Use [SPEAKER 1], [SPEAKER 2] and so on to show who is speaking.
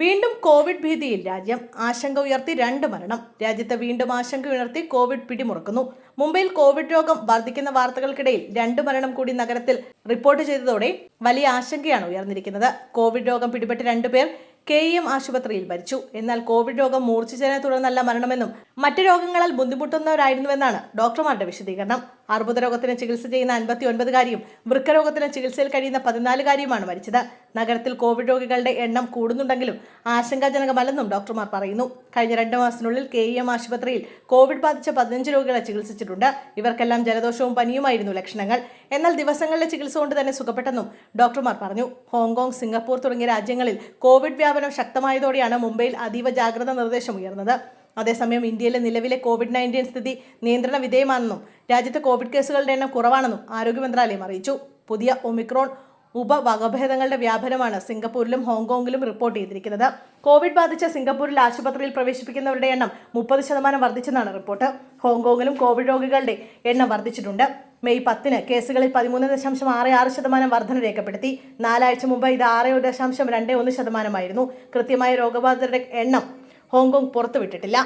[SPEAKER 1] വീണ്ടും കോവിഡ് ഭീതിയിൽ രാജ്യം ആശങ്ക ഉയർത്തി രണ്ട് മരണം. രാജ്യത്ത് വീണ്ടും ആശങ്ക ഉയർത്തി കോവിഡ് പിടിമുറുക്കുന്നു. മുംബൈയിൽ കോവിഡ് രോഗം വർദ്ധിക്കുന്ന വാർത്തകൾക്കിടയിൽ രണ്ട് മരണം കൂടി നഗരത്തിൽ റിപ്പോർട്ട് ചെയ്തതോടെ വലിയ ആശങ്കയാണ് ഉയർന്നിരിക്കുന്നത്. കോവിഡ് രോഗം പിടിപെട്ട് രണ്ടുപേർ കെ ഇ എം ആശുപത്രിയിൽ മരിച്ചു. എന്നാൽ കോവിഡ് രോഗം മൂർച്ഛിച്ചതിനെ തുടർന്നല്ല മരണമെന്നും മറ്റു രോഗങ്ങളാൽ ബുദ്ധിമുട്ടുന്നവരായിരുന്നുവെന്നാണ് ഡോക്ടർമാരുടെ വിശദീകരണം. അർബുദ രോഗത്തിന് ചികിത്സ ചെയ്യുന്ന അൻപത്തി ഒൻപതുകാരിയും വൃക്കരോഗത്തിന് ചികിത്സയിൽ കഴിയുന്ന പതിനാലുകാരിയുമാണ് മരിച്ചത്. നഗരത്തിൽ കോവിഡ് രോഗികളുടെ എണ്ണം കൂടുന്നുണ്ടെങ്കിലും ആശങ്കാജനകമല്ലെന്നും ഡോക്ടർമാർ പറയുന്നു. കഴിഞ്ഞ രണ്ട് മാസത്തിനുള്ളിൽ കെ ഇ എം ആശുപത്രിയിൽ കോവിഡ് ബാധിച്ച പതിനഞ്ച് രോഗികളെ ചികിത്സിച്ചിട്ടുണ്ട്. ഇവർക്കെല്ലാം ജലദോഷവും പനിയുമായിരുന്നു ലക്ഷണങ്ങൾ. എന്നാൽ ദിവസങ്ങളിലെ ചികിത്സ കൊണ്ട് തന്നെ സുഖപ്പെട്ടെന്നും ഡോക്ടർമാർ പറഞ്ഞു. ഹോങ്കോങ് സിംഗപ്പൂർ തുടങ്ങിയ രാജ്യങ്ങളിൽ കോവിഡ് വ്യാപനം ശക്തമായതോടെയാണ് മുംബൈയിൽ അതീവ ജാഗ്രതാ നിർദ്ദേശം ഉയർന്നത്. അതേസമയം ഇന്ത്യയിലെ നിലവിലെ കോവിഡ് നയന്റീൻ സ്ഥിതി നിയന്ത്രണ വിധേയമാണെന്നും രാജ്യത്തെ കോവിഡ് കേസുകളുടെ എണ്ണം കുറവാണെന്നും ആരോഗ്യ മന്ത്രാലയം അറിയിച്ചു. പുതിയ ഒമിക്രോൺ ഉപവകഭേദങ്ങളുടെ വ്യാപനമാണ് സിംഗപ്പൂരിലും ഹോങ്കോങ്ങിലും റിപ്പോർട്ട് ചെയ്തിരിക്കുന്നത്. കോവിഡ് ബാധിച്ച സിംഗപ്പൂരിൽ ആശുപത്രിയിൽ പ്രവേശിപ്പിക്കുന്നവരുടെ എണ്ണം മുപ്പത് ശതമാനം വർദ്ധിച്ചെന്നാണ് റിപ്പോർട്ട്. ഹോങ്കോങ്ങിലും കോവിഡ് രോഗികളുടെ എണ്ണം വർദ്ധിച്ചിട്ടുണ്ട്. മെയ് പത്തിന് കേസുകളിൽ പതിമൂന്ന് ദശാംശം ആറ് ആറ് ശതമാനം വർധന രേഖപ്പെടുത്തി. നാലാഴ്ച മുമ്പ് ഇത് ആറ് ദശാംശം രണ്ട് ഒന്ന് ശതമാനമായിരുന്നു. കൃത്യമായ രോഗബാധിതരുടെ എണ്ണം ഹോങ്കോങ് പുറത്തുവിട്ടിട്ടില്ല.